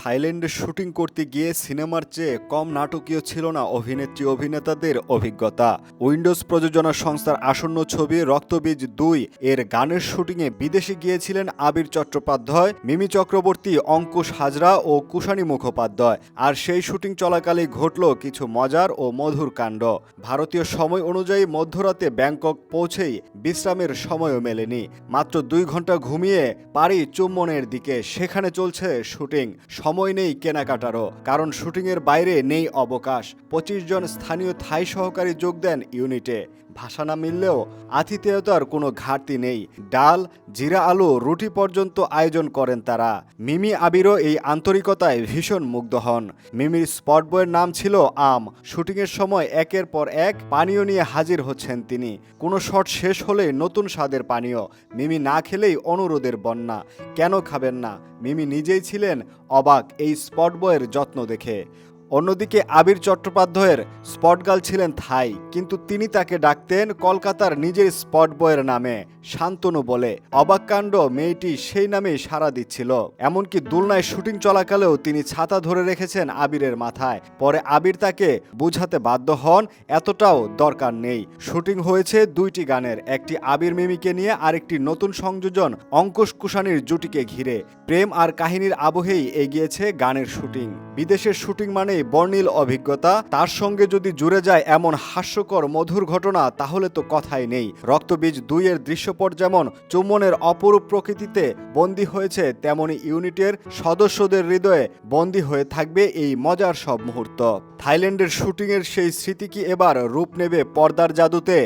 থাইল্যান্ডে শুটিং করতে গিয়ে সিনেমার চেয়ে কম নাটকীয় ছিল না অভিনেত্রী অভিনেতাদের অভিজ্ঞতা। উইন্ডোজ প্রযোজনা সংস্থার আসন্ন ছবি রক্তবীজ দুই এর গানের শুটিংয়ে বিদেশে গিয়েছিলেন আবির চট্টোপাধ্যায়, মিমি চক্রবর্তী, অঙ্কুশ হাজরা ও কুশানী মুখোপাধ্যায়। আর সেই শুটিং চলাকালে ঘটল কিছু মজার ও মধুর কাণ্ড। ভারতীয় সময় অনুযায়ী মধ্যরাতে ব্যাংকক পৌঁছেই বিশ্রামের সময়ও মেলেনি। মাত্র দুই ঘণ্টা ঘুমিয়ে পারি চুম্বনের দিকে সেখানে চলছে শুটিং। সময় নেই কেনাকাটারও, কারণ শুটিংয়ের বাইরে নেই অবকাশ। পঁচিশ জন স্থানীয় থাই সহকারী যোগ দেন ইউনিটে। ভাষা না মিললেও আতিথেয়তার কোনো ঘাটতি নেই। ডাল, জিরা আলু, রুটি পর্যন্ত আয়োজন করেন তারা। মিমি আবিরও এই আন্তরিকতায় ভীষণ মুগ্ধ হন। মিমির স্পট বয়ের নাম ছিল আম। শুটিংয়ের সময় একের পর এক পানীয় নিয়ে হাজির হচ্ছেন তিনি। কোনো শট শেষ হলে নতুন স্বাদের পানীয়। মিমি না খেলেই অনুরোধের বন্যা। কেন খাবেন না? মিমি নিজেই ছিলেন অবাক এই স্পট বয়ের যত্ন দেখে। অন্যদিকে আবির চট্টোপাধ্যায়ের স্পট গার্ল ছিলেন থাই, কিন্তু তিনি তাকে ডাকতেন কলকাতার নিজের স্পট বয়ের নামে, শান্তনু বলে। অবাক কাণ্ড, মেয়েটি সেই নামেই সাড়া দিচ্ছিল। এমনকি দুলনায় শুটিং চলাকালেও তিনি ছাতা ধরে রেখেছেন আবিরের মাথায়। পরে আবির তাকে বুঝাতে বাধ্য হন, এতটাও দরকার নেই। শুটিং হয়েছে দুইটি গানের, একটি আবির মিমিকে নিয়ে আরেকটি নতুন সংযোজন অঙ্কুশ কুশানির জুটিকে ঘিরে। প্রেম আর কাহিনীর আবহেই এগিয়েছে গানের শুটিং। বিদেশের শুটিং মানেই বর্ণিল অভিজ্ঞতা। তার সঙ্গে যদি জুড়ে যায় এমন হাস্যকর, মধুর ঘটনা, তাহলে তো কথাই নেই। রক্তবীজ দুইয়ের দৃশ্যপট যেমন চুম্বনের অপরূপ প্রকৃতিতে বন্দী হয়েছে, তেমনি ইউনিটের সদস্যদের হৃদয়ে বন্দী হয়ে থাকবে এই মজার সব মুহূর্ত। থাইল্যান্ডের শুটিংয়ের সেই স্মৃতি কি এবার রূপ নেবে পর্দার জাদুতে?